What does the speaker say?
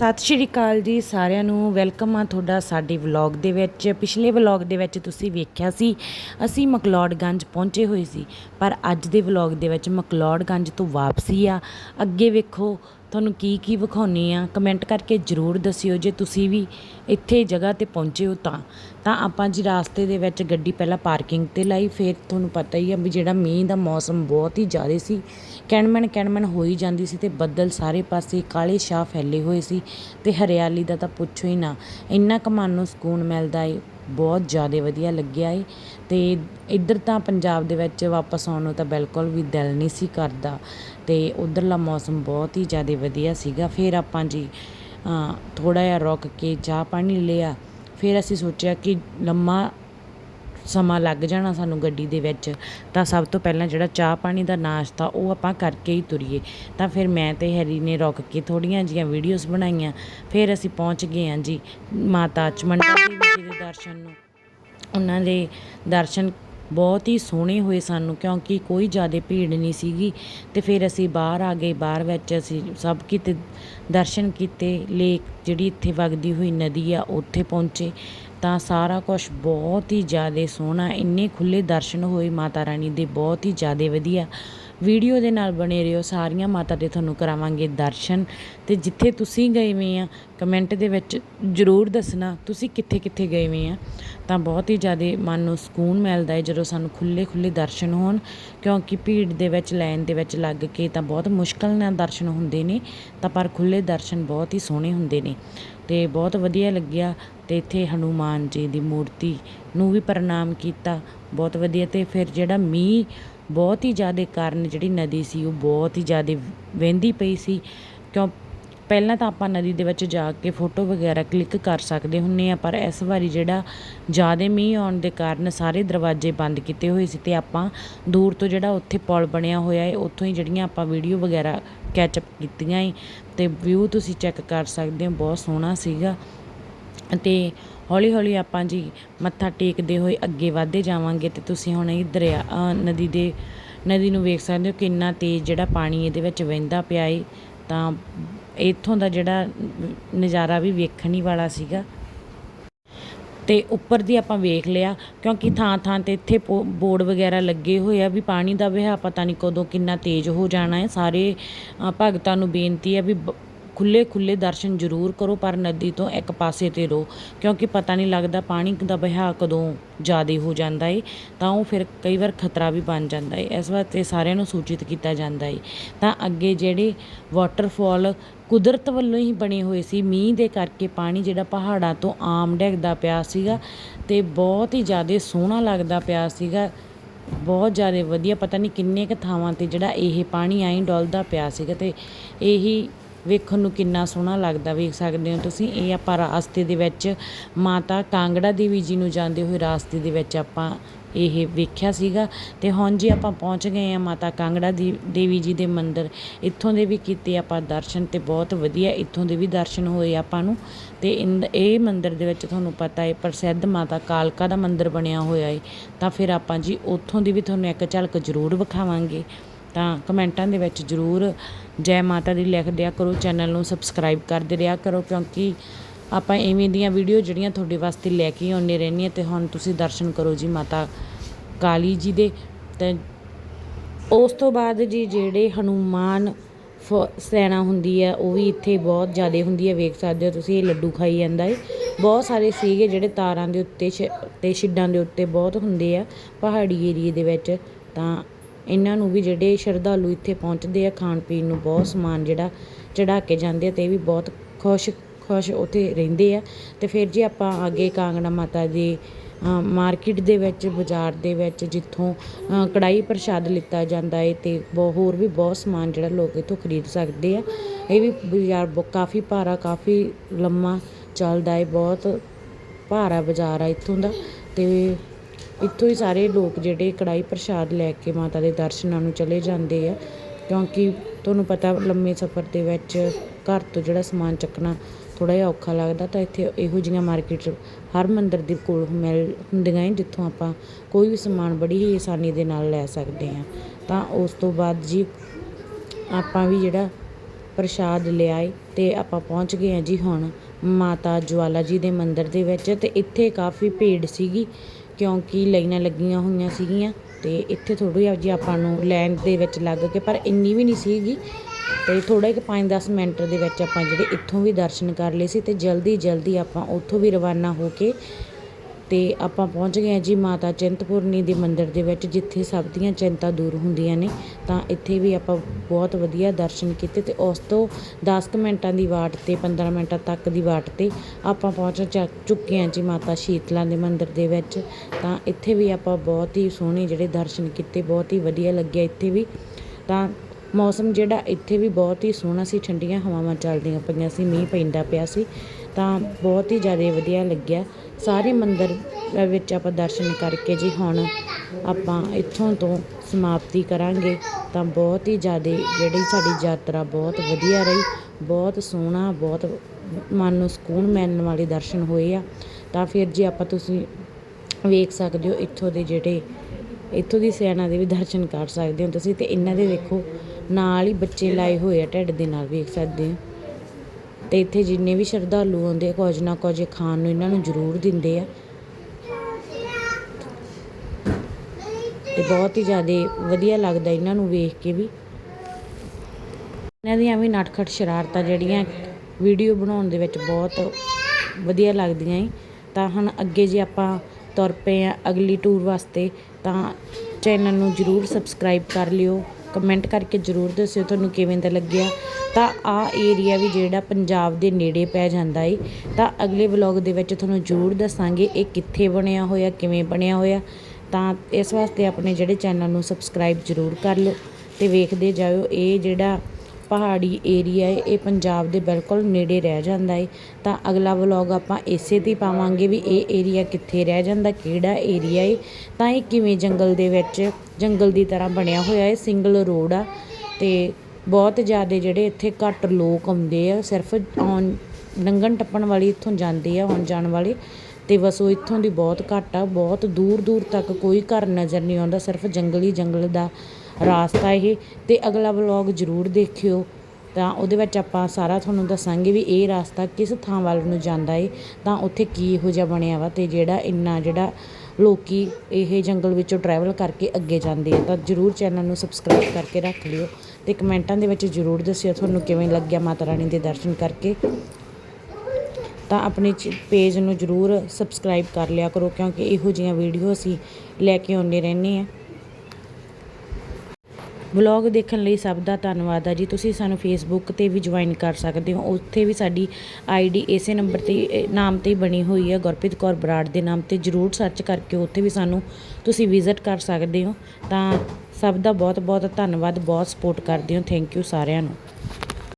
ਸਤਿ ਸ਼੍ਰੀ ਅਕਾਲ ਜੀ ਸਾਰਿਆਂ ਨੂੰ। ਵੈਲਕਮ ਆ ਤੁਹਾਡਾ ਸਾਡੇ ਵਲੌਗ ਦੇ ਵਿੱਚ। ਪਿਛਲੇ ਵਲੌਗ ਦੇ ਵਿੱਚ ਤੁਸੀਂ ਵੇਖਿਆ ਸੀ, ਅਸੀਂ ਮਕਲੌਡਗੰਜ ਪਹੁੰਚੇ ਹੋਏ ਸੀ। ਪਰ ਅੱਜ ਦੇ ਵਲੌਗ ਦੇ ਵਿੱਚ ਮਕਲੌਡਗੰਜ ਤੋਂ ਵਾਪਸੀ ਆ। ਅੱਗੇ ਵੇਖੋ, ਤੁਹਾਨੂੰ ਕੀ ਕੀ ਵਿਖਾਉਣੀ ਆ। ਕਮੈਂਟ ਕਰਕੇ ਜਰੂਰ ਦੱਸਿਓ। ਜੇ ਤੁਸੀਂ ਵੀ ਇੱਥੇ ਜਗ੍ਹਾ ਤੇ ਪਹੁੰਚੇ ਹੋ ਤਾਂ। ਤਾਂ ਆਪਾਂ ਜੀ ਰਾਸਤੇ ਦੇ ਵਿੱਚ ਗੱਡੀ ਪਹਿਲਾਂ ਪਾਰਕਿੰਗ ਤੇ ਲਾਈ, ਫਿਰ ਤੁਹਾਨੂੰ ਪਤਾ ਹੀ ਆ ਵੀ ਜਿਹੜਾ ਮੀਂਹ ਦਾ ਮੌਸਮ ਬਹੁਤ ਹੀ ਜ਼ਿਆਦਾ ਸੀ। ਕੈਣਮਣ ਕੈਣਮਣ ਹੋਈ ਜਾਂਦੀ ਸੀ ਤੇ ਬੱਦਲ ਸਾਰੇ ਪਾਸੇ ਕਾਲੇ ਸ਼ਾਹ ਫੈਲੇ ਹੋਏ ਸੀ ਤੇ ਹਰਿਆਲੀ ਦਾ ਤਾਂ ਪੁੱਛੋ ਹੀ ਨਾ, ਇੰਨਾ ਕੁ ਮਨ ਨੂੰ ਸਕੂਨ ਮਿਲਦਾ ਏ, ਬਹੁਤ ਜ਼ਿਆਦਾ ਵਧੀਆ ਲੱਗਿਆ ਏ। ਤੇ ਇੱਧਰ ਤਾਂ ਪੰਜਾਬ ਦੇ ਵਿੱਚ ਵਾਪਸ ਆਉਣ ਨੂੰ ਤਾਂ ਬਿਲਕੁਲ ਵੀ ਦਿਲ ਨਹੀਂ ਸੀ ਕਰਦਾ ਤੇ ਉਧਰਲਾ ਮੌਸਮ ਬਹੁਤ ਹੀ ਜ਼ਿਆਦਾ ਵਧੀਆ ਸੀਗਾ। ਫਿਰ ਆਪਾਂ ਜੀ ਥੋੜਾ ਜਿਹਾ ਰੁਕ ਕੇ ਚਾਹ ਪਾਣੀ ਲਿਆ ਫਿਰ ਅਸੀਂ ਸੋਚਿਆ ਕਿ ਲੰਮਾ ਸਮਾਂ ਲੱਗ ਜਾਣਾ ਸਾਨੂੰ ਗੱਡੀ ਦੇ ਵਿੱਚ, ਤਾਂ ਸਭ ਤੋਂ ਪਹਿਲਾਂ ਜਿਹੜਾ ਚਾਹ ਪਾਣੀ ਦਾ ਨਾਸ਼ਤਾ ਉਹ ਆਪਾਂ ਕਰਕੇ ਹੀ ਤੁਰੀਏ। ਤਾਂ ਫਿਰ ਮੈਂ ਤੇ ਹੈਰੀ ਨੇ ਰੁਕ ਕੇ ਥੋੜੀਆਂ ਜੀਆਂ ਵੀਡੀਓਜ਼ ਬਣਾਈਆਂ। ਫਿਰ ਅਸੀਂ ਪਹੁੰਚ ਗਏ ਹਾਂ ਜੀ ਮਾਤਾ ਚਮੰਡਾ ਦੇਵੀ ਜੀ ਦੇ ਦਰਸ਼ਨ ਨੂੰ। ਉਹਨਾਂ ਦੇ ਦਰਸ਼ਨ ਬਹੁਤ ਹੀ ਸੋਹਣੇ ਹੋਏ ਸਾਨੂੰ, ਕਿਉਂਕਿ ਕੋਈ ਜ਼ਿਆਦਾ ਭੀੜ ਨਹੀਂ ਸੀਗੀ। ਤੇ ਫਿਰ ਅਸੀਂ ਬਾਹਰ ਆ ਗਏ, ਬਾਹਰ ਵਿੱਚ ਅਸੀਂ ਸਭ ਕਿਤੇ ਦਰਸ਼ਨ ਕੀਤੇ, ਲੇਕ ਜਿਹੜੀ ਇੱਥੇ ਵਗਦੀ ਹੋਈ ਨਦੀ ਆ, ਉੱਥੇ ਪਹੁੰਚੇ। ਤਾਂ ਸਾਰਾ ਕੁਝ ਬਹੁਤ ਹੀ ਜ਼ਿਆਦਾ ਸੋਹਣਾ, ਇੰਨੇ ਖੁੱਲੇ ਦਰਸ਼ਨ ਹੋਏ ਮਾਤਾ ਰਾਣੀ ਦੇ, ਬਹੁਤ ਹੀ ਜ਼ਿਆਦਾ ਵਧੀਆ। ਵੀਡੀਓ ਦੇ ਨਾਲ ਬਣੇ ਰਹੋ। ਸਾਰੀਆਂ ਮਾਤਾ ਦੇ ਤੁਹਾਨੂੰ ਕਰਾਵਾਂਗੇ ਦਰਸ਼ਨ। ਤੇ ਜਿੱਥੇ ਤੁਸੀਂ ਗਏ ਵੇ ਆ, ਕਮੈਂਟ ਦੇ ਵਿੱਚ ਜਰੂਰ ਦੱਸਣਾ, ਤੁਸੀਂ ਕਿੱਥੇ ਕਿੱਥੇ ਗਏ ਵੇ ਆ। ਤਾਂ ਬਹੁਤ ਹੀ ਜ਼ਿਆਦਾ ਮਨ ਨੂੰ ਸਕੂਨ ਮਿਲਦਾ ਹੈ ਜਦੋਂ ਸਾਨੂੰ ਖੁੱਲੇ ਖੁੱਲੇ ਦਰਸ਼ਨ ਹੋਣ, ਕਿਉਂਕਿ ਭੀੜ ਦੇ ਵਿੱਚ, ਲਾਈਨ ਦੇ ਵਿੱਚ ਲੱਗ ਕੇ ਤਾਂ ਬਹੁਤ ਮੁਸ਼ਕਲ ਨਾਲ ਦਰਸ਼ਨ ਹੁੰਦੇ ਨੇ। ਤਾਂ ਪਰ ਖੁੱਲੇ ਦਰਸ਼ਨ ਬਹੁਤ ਹੀ ਸੋਹਣੇ ਹੁੰਦੇ ਨੇ। ਤੇ ਬਹੁਤ ਵਧੀਆ ਲੱਗਿਆ। ਤੇ ਇੱਥੇ ਹਨੂਮਾਨ ਜੀ ਦੀ ਮੂਰਤੀ ਨੂੰ ਵੀ ਪ੍ਰਣਾਮ ਕੀਤਾ। ਬਹੁਤ ਵਧੀਆ। ਤੇ ਫਿਰ ਜਿਹੜਾ ਮੀਂਹ ਬਹੁਤ ਹੀ ਜ਼ਿਆਦਾ ਕਾਰਨ ਜਿਹੜੀ ਨਦੀ ਸੀ, ਉਹ ਬਹੁਤ ਹੀ ਜ਼ਿਆਦਾ ਵਹਿੰਦੀ ਪਈ ਸੀ। ਕਿਉਂ? ਪਹਿਲਾਂ ਤਾਂ ਆਪਾਂ ਨਦੀ ਦੇ ਵਿੱਚ ਜਾ ਕੇ ਫੋਟੋ ਵਗੈਰਾ ਕਲਿੱਕ ਕਰ ਸਕਦੇ ਹੁੰਨੇ ਆ, ਪਰ ਇਸ ਵਾਰੀ ਜਿਹੜਾ ਜ਼ਿਆਦਾ ਮੀਂਹ ਆਉਣ ਦੇ ਕਾਰਨ ਸਾਰੇ ਦਰਵਾਜ਼ੇ ਬੰਦ ਕੀਤੇ ਹੋਏ ਸੀ ਤੇ ਆਪਾਂ ਦੂਰ ਤੋਂ ਜਿਹੜਾ ਉੱਥੇ ਪੁਲ ਬਣਿਆ ਹੋਇਆ ਹੈ ਉੱਥੋਂ ਹੀ ਜਿਹੜੀਆਂ ਆਪਾਂ ਵੀਡੀਓ ਵਗੈਰਾ ਕੈਚਅਪ ਕੀਤੀਆਂ ਏ। ਤੇ ਵਿਊ ਤੁਸੀਂ ਚੈੱਕ ਕਰ ਸਕਦੇ ਹੋ, ਬਹੁਤ ਸੋਹਣਾ ਸੀਗਾ। ਅਤੇ ਹੌਲੀ ਹੌਲੀ ਆਪਾਂ ਜੀ ਮੱਥਾ ਟੇਕਦੇ ਹੋਏ ਅੱਗੇ ਵਧਦੇ ਜਾਵਾਂਗੇ ਅਤੇ ਤੁਸੀਂ ਹੁਣ ਇਹ ਦਰਿਆ ਨਦੀ ਦੇ, ਨਦੀ ਨੂੰ ਵੇਖ ਸਕਦੇ ਹੋ ਕਿੰਨਾ ਤੇਜ਼ ਜਿਹੜਾ ਪਾਣੀ ਇਹਦੇ ਵਿੱਚ ਵਹਿੰਦਾ ਪਿਆ ਏ। ਤਾਂ ਇੱਥੋਂ ਦਾ ਜਿਹੜਾ ਨਜ਼ਾਰਾ ਵੀ ਵੇਖਣ ਹੀ ਵਾਲਾ ਸੀਗਾ। ਤੇ ਉੱਪਰ ਦੀ ਆਪਾਂ ਵੇਖ ਲਿਆ, ਕਿਉਂਕਿ ਥਾਂ ਥਾਂ ਤੇ ਇੱਥੇ ਪੋ- ਬੋਰਡ ਵਗੈਰਾ ਲੱਗੇ ਹੋਏ ਆ ਵੀ ਪਾਣੀ ਦਾ ਵਹਾਅ ਪਤਾ ਨਹੀਂ ਕਦੋਂ ਕਿੰਨਾ ਤੇਜ਼ ਹੋ ਜਾਣਾ ਹੈ ਸਾਰੇ ਭਗਤਾਂ ਨੂੰ ਬੇਨਤੀ ਹੈ ਵੀ ਬ- ਖੁੱਲੇ ਖੁੱਲੇ ਦਰਸ਼ਨ ਜ਼ਰੂਰ ਕਰੋ, ਪਰ ਨਦੀ ਤੋਂ ਇੱਕ ਪਾਸੇ ਤੇ ਰਹੋ, ਕਿਉਂਕਿ ਪਤਾ ਨਹੀਂ ਲੱਗਦਾ ਪਾਣੀ ਦਾ ਵਹਾਅ ਕਦੋਂ ਜ਼ਿਆਦਾ ਹੋ ਜਾਂਦਾ ਏ, ਤਾਂ ਉਹ ਫਿਰ ਕਈ ਵਾਰ ਖਤਰਾ ਵੀ ਬਣ ਜਾਂਦਾ ਏ। ਇਸ ਵਾਸਤੇ ਸਾਰਿਆਂ ਨੂੰ ਸੂਚਿਤ ਕੀਤਾ ਜਾਂਦਾ ਏ। ਤਾਂ ਅੱਗੇ ਜਿਹੜੇ ਵਾਟਰਫਾਲ ਕੁਦਰਤ ਵੱਲੋਂ ਹੀ ਬਣੇ ਹੋਏ ਸੀ, ਮੀਂਹ ਦੇ ਕਰਕੇ ਪਾਣੀ ਜਿਹੜਾ ਪਹਾੜਾਂ ਤੋਂ ਆਮ ਡਿੱਗਦਾ ਪਿਆ ਸੀਗਾ ਤੇ ਬਹੁਤ ਹੀ ਜ਼ਿਆਦਾ ਸੋਹਣਾ ਲੱਗਦਾ ਪਿਆ ਸੀਗਾ, ਬਹੁਤ ਜ਼ਿਆਦਾ ਵਧੀਆ, ਪਤਾ ਨਹੀਂ ਕਿੰਨੇ ਕੁ ਥਾਵਾਂ ਤੇ ਜਿਹੜਾ ਇਹ ਪਾਣੀ ਆਈ ਡੁੱਲਦਾ ਪਿਆ ਸੀਗਾ ਤੇ ਇਹੀ ਵੇਖਣ ਨੂੰ ਕਿੰਨਾ ਸੋਹਣਾ ਲੱਗਦਾ, ਵੇਖ ਸਕਦੇ ਹੋ ਤੁਸੀਂ। ਇਹ ਆਪਾਂ ਰਾਸਤੇ ਦੇ ਵਿੱਚ ਮਾਤਾ ਕਾਂਗੜਾ ਦੇਵੀ ਜੀ ਨੂੰ ਜਾਂਦੇ ਹੋਏ ਰਾਸਤੇ ਦੇ ਵਿੱਚ ਆਪਾਂ ਇਹ ਵੇਖਿਆ ਸੀਗਾ। ਤੇ ਹੁਣ ਜੀ ਆਪਾਂ ਪਹੁੰਚ ਗਏ ਆ ਮਾਤਾ ਕਾਂਗੜਾ ਦੀ, ਦੇਵੀ ਜੀ ਦੇ ਮੰਦਿਰ, ਇੱਥੋਂ ਦੇ ਵੀ ਕੀਤੇ ਆਪਾਂ ਦਰਸ਼ਨ ਤੇ ਬਹੁਤ ਵਧੀਆ ਇੱਥੋਂ ਦੇ ਵੀ ਦਰਸ਼ਨ ਹੋਏ ਆਪਾਂ ਨੂੰ। ਤੇ ਇਨ- ਇਹ ਮੰਦਿਰ ਦੇ ਵਿੱਚ ਤੁਹਾਨੂੰ ਪਤਾ ਹੈ, ਪ੍ਰਸਿੱਧ ਮਾਤਾ ਕਾਲਕਾ ਦਾ ਮੰਦਿਰ ਬਣਿਆ ਹੋਇਆ ਹੈ। ਤਾਂ ਫਿਰ ਆਪਾਂ ਜੀ ਉੱਥੋਂ ਦੀ ਵੀ ਤੁਹਾਨੂੰ ਇੱਕ ਝਲਕ ਜ਼ਰੂਰ ਵਿਖਾਵਾਂਗੇ। ਤਾਂ ਕਮੈਂਟਾਂ ਦੇ ਵਿੱਚ ਜ਼ਰੂਰ ਜੈ ਮਾਤਾ ਦੀ ਲਿਖ ਦਿਆ ਕਰੋ, ਚੈਨਲ ਨੂੰ ਸਬਸਕ੍ਰਾਈਬ ਕਰਦੇ ਰਿਹਾ ਕਰੋ, ਕਿਉਂਕਿ ਆਪਾਂ ਐਵੇਂ ਦੀਆਂ ਵੀਡੀਓ ਜਿਹੜੀਆਂ ਤੁਹਾਡੇ ਵਾਸਤੇ ਲੈ ਕੇ ਆਉਂਦੇ ਰਹਿੰਦੀਆਂ ਤੇ ਹੁਣ ਤੁਸੀਂ ਦਰਸ਼ਨ ਕਰੋ ਜੀ ਮਾਤਾ ਕਾਲੀ ਜੀ ਦੇ। ਤੇ ਉਸ ਤੋਂ ਬਾਅਦ ਜੀ ਜਿਹੜੇ ਹਨੂਮਾਨ ਫ- ਸੈਨਾ ਹੁੰਦੀ ਹੈ ਉਹ ਵੀ ਇੱਥੇ ਬਹੁਤ ਜ਼ਿਆਦਾ ਹੁੰਦੀ ਹੈ ਵੇਖ ਸਕਦੇ ਹੋ ਤੁਸੀਂ, ਇਹ ਲੱਡੂ ਖਾਈ ਜਾਂਦਾ ਹੈ ਬਹੁਤ ਸਾਰੇ ਸੀਗੇ ਜਿਹੜੇ ਤਾਰਾਂ ਦੇ ਉੱਤੇ ਸ਼- ਤੇ ਛਿੱਡਾਂ ਦੇ ਉੱਤੇ ਬਹੁਤ ਹੁੰਦੇ ਆ, ਪਹਾੜੀ ਏਰੀਏ ਦੇ ਵਿੱਚ। ਤਾਂ ਇਹਨਾਂ ਨੂੰ ਵੀ ਜਿਹੜੇ ਸ਼ਰਧਾਲੂ ਇੱਥੇ ਪਹੁੰਚਦੇ ਆ ਖਾਣ ਪੀਣ ਨੂੰ ਬਹੁਤ ਸਮਾਨ ਜਿਹੜਾ ਚੜਾ ਕੇ ਜਾਂਦੇ ਆ ਤੇ ਇਹ ਵੀ ਬਹੁਤ ਖੁਸ਼ ਖੁਸ਼ ਉੱਥੇ ਰਹਿੰਦੇ ਆ। ਤੇ ਫਿਰ ਜੀ ਆਪਾਂ ਅੱਗੇ ਕਾਂਗੜਾ ਮਾਤਾ ਦੀ ਮਾਰਕੀਟ ਦੇ ਵਿੱਚ ਬਾਜ਼ਾਰ ਦੇ ਵਿੱਚ ਜਿੱਥੋਂ ਅ, ਕੜਾਈ ਪ੍ਰਸ਼ਾਦ ਲਿੱਤਾ ਜਾਂਦਾ ਹੈ ਤੇ ਬਹੁ ਹੋਰ ਵੀ ਬਹੁਤ ਸਮਾਨ ਜਿਹੜਾ ਲੋਕ ਇੱਥੋਂ ਖਰੀਦ ਸਕਦੇ ਆ। ਇਹ ਵੀ ਬਾਜ਼ਾਰ ਬਹੁ- ਕਾਫੀ ਭਾਰਾ ਕਾਫੀ ਲੰਮਾ ਚੱਲਦਾ ਹੈ ਬਹੁਤ ਭਾਰਾ ਬਾਜ਼ਾਰ ਆ ਇੱਥੋਂ ਦਾ ਤੇ ਇੱਥੋਂ ਹੀ ਸਾਰੇ ਲੋਕ ਜਿਹੜੇ ਕੜਾਈ ਪ੍ਰਸ਼ਾਦ ਲੈ ਕੇ ਮਾਤਾ ਦੇ ਦਰਸ਼ਨਾਂ ਨੂੰ ਚਲੇ ਜਾਂਦੇ ਆ, ਕਿਉਂਕਿ ਤੁਹਾਨੂੰ ਪਤਾ ਲੰਮੇ ਸਫ਼ਰ ਦੇ ਵਿੱਚ ਘਰ ਤੋਂ ਜਿਹੜਾ ਸਮਾਨ ਚੱਕਣਾ ਥੋੜ੍ਹਾ ਜਿਹਾ ਔਖਾ ਲੱਗਦਾ, ਤਾਂ ਇੱਥੇ ਇਹੋ ਜਿਹੀਆਂ ਮਾਰਕੀਟ ਹਰ ਮੰਦਰ ਦੇ ਕੋਲ ਮਿਲ ਹੁੰਦੀਆਂ ਏ ਜਿੱਥੋਂ ਆਪਾਂ ਕੋਈ ਵੀ ਸਮਾਨ ਬੜੀ ਹੀ ਆਸਾਨੀ ਦੇ ਨਾਲ ਲੈ ਸਕਦੇ ਹਾਂ। ਤਾਂ ਉਸ ਤੋਂ ਬਾਅਦ ਜੀ ਆਪਾਂ ਵੀ ਜਿਹੜਾ ਪ੍ਰਸ਼ਾਦ ਲਿਆਏ ਤੇ ਆਪਾਂ ਪਹੁੰਚ ਗਏ ਹਾਂ ਜੀ ਹੁਣ ਮਾਤਾ ਜਵਾਲਾ ਜੀ ਦੇ ਮੰਦਿਰ ਦੇ ਵਿੱਚ, ਤੇ ਇੱਥੇ ਕਾਫੀ ਭੀੜ ਸੀਗੀ। ਕਿਉਂਕਿ ਲਾਈਨਾਂ ਲੱਗੀਆਂ ਹੋਈਆਂ ਸੀਗੀਆਂ ਤੇ ਇੱਥੇ ਥੋੜ੍ਹੀ ਜਿਹੀ ਆਪਾਂ ਨੂੰ ਲੈਂਡ ਦੇ ਵਿੱਚ ਲੱਗ ਕੇ, ਪਰ ਇੰਨੀ ਵੀ ਨਹੀਂ ਸੀਗੀ। ਤੇ ਥੋੜਾ ਕਿ 5-10 ਮਿੰਟ ਦੇ ਵਿੱਚ ਆਪਾਂ ਜਿਹੜੇ ਇੱਥੋਂ ਵੀ ਦਰਸ਼ਨ ਕਰ ਲਏ ਸੀ ਤੇ ਜਲਦੀ ਜਲਦੀ ਆਪਾਂ ਉੱਥੋਂ ਵੀ ਰਵਾਨਾ ਹੋ ਕੇ ਅਤੇ ਆਪਾਂ ਪਹੁੰਚ ਗਏ ਹਾਂ ਜੀ ਮਾਤਾ ਚਿੰਤਪੁਰਨੀ ਦੇ ਮੰਦਿਰ ਦੇ ਵਿੱਚ, ਜਿੱਥੇ ਸਭ ਦੀਆਂ ਚਿੰਤਾ ਦੂਰ ਹੁੰਦੀਆਂ ਨੇ। ਤਾਂ ਇੱਥੇ ਵੀ ਆਪਾਂ ਬਹੁਤ ਵਧੀਆ ਦਰਸ਼ਨ ਕੀਤੇ ਅਤੇ ਉਸ ਤੋਂ 10 ਕੁ ਮਿੰਟਾਂ ਦੀ ਵਾਟ ਤੇ 15 ਮਿੰਟਾਂ ਤੱਕ ਦੀ ਵਾਟ ਤੇ ਆਪਾਂ ਪਹੁੰਚ ਚ- ਚੁੱਕੇ ਹਾਂ ਜੀ ਮਾਤਾ ਸ਼ੀਤਲਾ ਦੇ ਮੰਦਿਰ ਦੇ ਵਿੱਚ। ਤਾਂ ਇੱਥੇ ਵੀ ਆਪਾਂ ਬਹੁਤ ਹੀ ਸੋਹਣੇ ਜਿਹੜੇ ਦਰਸ਼ਨ ਕੀਤੇ, ਬਹੁਤ ਹੀ ਵਧੀਆ ਲੱਗਿਆ ਇੱਥੇ ਵੀ। ਤਾਂ ਮੌਸਮ ਜਿਹੜਾ ਇੱਥੇ ਵੀ ਬਹੁਤ ਹੀ ਸੋਹਣਾ ਸੀ, ਠੰਡੀਆਂ ਹਵਾਵਾਂ ਚੱਲਦੀਆਂ ਪਈਆਂ ਸੀ, ਮੀਂਹ ਪੈਂਦਾ ਪਿਆ ਸੀ। ਤਾਂ ਬਹੁਤ ਹੀ ਜ਼ਿਆਦਾ ਵਧੀਆ ਲੱਗਿਆ। ਸਾਰੇ ਮੰਦਰ ਵਿੱਚ ਆਪਾਂ ਦਰਸ਼ਨ ਕਰਕੇ ਜੀ ਹੁਣ ਆਪਾਂ ਇੱਥੋਂ ਤੋਂ ਸਮਾਪਤੀ ਕਰਾਂਗੇ। ਤਾਂ ਬਹੁਤ ਹੀ ਜ਼ਿਆਦਾ ਜਿਹੜੀ ਸਾਡੀ ਯਾਤਰਾ ਬਹੁਤ ਵਧੀਆ ਰਹੀ। ਬਹੁਤ ਸੋਹਣਾ, ਬਹੁਤ ਮਨ ਨੂੰ ਸਕੂਨ ਮਿਲਣ ਵਾਲੇ ਦਰਸ਼ਨ ਹੋਏ ਆ। ਤਾਂ ਫਿਰ ਜੀ ਆਪਾਂ ਤੁਸੀਂ ਵੇਖ ਸਕਦੇ ਹੋ ਇੱਥੋਂ ਦੇ ਜਿਹੜੇ, ਇੱਥੋਂ ਦੀ ਸੈਨਾ ਦੇ ਵੀ ਦਰਸ਼ਨ ਕਰ ਸਕਦੇ ਹੋ ਤੁਸੀਂ ਤੇ ਇਹਨਾਂ ਦੇ ਦੇਖੋ ਨਾਲ ਹੀ ਬੱਚੇ ਲਾਏ ਹੋਏ ਆ ਢਿੱਡ ਦੇ ਨਾਲ ਵੇਖ ਸਕਦੇ ਹੋ। ਅਤੇ ਇੱਥੇ ਜਿੰਨੇ ਵੀ ਸ਼ਰਧਾਲੂ ਆਉਂਦੇ ਕੁਝ ਨਾ ਕੁਝ ਖਾਣ ਨੂੰ ਇਹਨਾਂ ਨੂੰ ਜ਼ਰੂਰ ਦਿੰਦੇ ਆ। ਤੇ ਬਹੁਤ ਹੀ ਜ਼ਿਆਦਾ ਵਧੀਆ ਲੱਗਦਾ ਇਹਨਾਂ ਨੂੰ ਵੇਖ ਕੇ ਵੀ। ਇਹਨਾਂ ਦੀਆਂ ਵੀ ਨਟਖਟ ਸ਼ਰਾਰਤਾਂ ਜਿਹੜੀਆਂ ਵੀਡੀਓ ਬਣਾਉਣ ਦੇ ਵਿੱਚ ਬਹੁਤ ਵਧੀਆ ਲੱਗਦੀਆਂ ਏ ਤਾਂ ਹੁਣ ਅੱਗੇ ਜੇ ਆਪਾਂ ਤੁਰ ਪਏ ਆ ਅਗਲੀ ਟੂਰ ਵਾਸਤੇ, ਤਾਂ ਚੈਨਲ ਨੂੰ ਜਰੂਰ ਸਬਸਕ੍ਰਾਈਬ ਕਰ ਲਿਓ। ਕਮੈਂਟ ਕਰਕੇ ਜਰੂਰ ਦੱਸਿਓ ਤੁਹਾਨੂੰ ਕਿਵੇਂ ਦਾ ਲੱਗਿਆ। ਤਾਂ ਆ ਏਰੀਆ ਵੀ ਜਿਹੜਾ ਪੰਜਾਬ ਦੇ ਨੇੜੇ ਪੈ ਜਾਂਦਾ ਏ। ਤਾਂ ਅਗਲੇ ਵਲੌਗ ਦੇ ਵਿੱਚ ਤੁਹਾਨੂੰ ਜਰੂਰ ਦੱਸਾਂਗੇ ਇਹ ਕਿੱਥੇ ਬਣਿਆ ਹੋਇਆ, ਕਿਵੇਂ ਬਣਿਆ ਹੋਇਆ। ਤਾਂ ਇਸ ਵਾਸਤੇ ਆਪਣੇ ਜਿਹੜੇ ਚੈਨਲ ਨੂੰ ਸਬਸਕ੍ਰਾਈਬ ਜਰੂਰ ਕਰ ਲਓ ਤੇ ਵੇਖਦੇ ਜਾਇਓ ਇਹ ਜਿਹੜਾ ਪਹਾੜੀ ਏਰੀਆ ਹੈ ਇਹ ਪੰਜਾਬ ਦੇ ਬਿਲਕੁਲ ਨੇੜੇ ਰਹਿ ਜਾਂਦਾ ਹੈ ਤਾਂ ਅਗਲਾ ਵਲੌਗ ਆਪਾਂ ਇਸੇ ਤੇ ਹੀ ਪਾਵਾਂਗੇ ਵੀ ਇਹ ਏਰੀਆ ਕਿੱਥੇ ਰਹਿ ਜਾਂਦਾ, ਕਿਹੜਾ ਏਰੀਆ ਹੈ ਤਾਂ ਇਹ ਕਿਵੇਂ ਜੰਗਲ ਦੇ ਵਿੱਚ ਜੰਗਲ ਦੀ ਤਰ੍ਹਾਂ ਬਣਿਆ ਹੋਇਆ ਹੈ ਸਿੰਗਲ ਰੋਡ ਆ। ਤੇ ਬਹੁਤ ਜ਼ਿਆਦਾ ਜਿਹੜੇ ਇੱਥੇ ਘੱਟ ਲੋਕ ਆਉਂਦੇ ਆ, ਸਿਰਫ ਆਉਣ, ਲੰਘਣ ਟੱਪਣ ਵਾਲੀ ਇੱਥੋਂ ਜਾਂਦੇ ਆ, ਆਉਣ ਜਾਣ ਵਾਲੇ। ਤੇ ਉਹ ਇੱਥੋਂ ਦੀ ਬਹੁਤ ਘੱਟ ਆ, ਬਹੁਤ ਦੂਰ ਦੂਰ ਤੱਕ ਕੋਈ ਘਰ ਨਜ਼ਰ ਨਹੀਂ ਆਉਂਦਾ, ਸਿਰਫ ਜੰਗਲੀ ਜੰਗਲ ਦਾ ਰਾਸਤਾ ਇਹ, ਤੇ ਅਗਲਾ ਵਲੌਗ ਜ਼ਰੂਰ ਦੇਖਿਓ। ਤਾਂ ਉਹਦੇ ਵਿੱਚ ਆਪਾਂ ਸਾਰਾ ਤੁਹਾਨੂੰ ਦੱਸਾਂਗੇ ਵੀ ਇਹ ਰਾਸਤਾ ਕਿਸ ਥਾਂ ਵੱਲ ਨੂੰ ਜਾਂਦਾ ਏ, ਤਾਂ ਉੱਥੇ ਕੀ ਇਹੋ ਜਿਹਾ ਬਣਿਆ ਵਾ ਤੇ ਜਿਹੜਾ ਇੰਨਾ ਜਿਹੜਾ ਲੋਕੀ ਇਹ ਜੰਗਲ ਵਿੱਚੋਂ ਟਰੈਵਲ ਕਰਕੇ ਅੱਗੇ ਜਾਂਦੇ ਆ। ਤਾਂ ਜਰੂਰ ਚੈਨਲ ਨੂੰ ਸਬਸਕ੍ਰਾਈਬ ਕਰਕੇ ਰੱਖ ਲਿਓ ਤੇ ਕਮੈਂਟਾਂ ਦੇ ਵਿੱਚ ਜਰੂਰ ਦੱਸਿਓ ਤੁਹਾਨੂੰ ਕਿਵੇਂ ਲੱਗਿਆ ਮਾਤਾ ਰਾਣੀ ਦੇ ਦਰਸ਼ਨ ਕਰਕੇ। ਤਾਂ ਆਪਣੇ ਪੇਜ ਨੂੰ ਜਰੂਰ ਸਬਸਕ੍ਰਾਈਬ ਕਰ ਲਿਆ ਕਰੋ ਕਿਉਂਕਿ ਇਹੋ ਜਿਹੀਆਂ ਵੀਡੀਓ ਅਸੀਂ ਲੈ ਕੇ ਆਉਂਦੇ ਰਹਿੰਦੇ ਆ। ਵਲੌਗ ਦੇਖਣ ਲਈ ਸਭ ਦਾ ਧੰਨਵਾਦ ਆ ਜੀ। ਤੁਸੀਂ ਸਾਨੂੰ ਫੇਸਬੁੱਕ ਤੇ ਵੀ ਜੁਆਇਨ ਕਰ ਸਕਦੇ ਹੋ। ਉੱਥੇ ਵੀ ਸਾਡੀ ਆਈਡੀ ਇਸੇ ਨੰਬਰ ਤੇ ਨਾਮ ਤੇ ਬਣੀ ਹੋਈ ਹੈ ਗੁਰਪ੍ਰੀਤ ਕੌਰ ਬਰਾੜ ਦੇ ਨਾਮ ਤੇ ਜਰੂਰ ਸਰਚ ਕਰਕੇ ਉੱਥੇ ਵੀ ਸਾਨੂੰ ਤੁਸੀਂ ਵਿਜ਼ਿਟ ਕਰ ਸਕਦੇ ਹੋ। ਤਾਂ ਸਭ ਦਾ ਬਹੁਤ ਬਹੁਤ ਧੰਨਵਾਦ। ਬਹੁਤ ਸਪੋਰਟ ਕਰਦੇ ਹੋ। ਥੈਂਕ ਯੂ ਸਾਰਿਆਂ ਨੂੰ।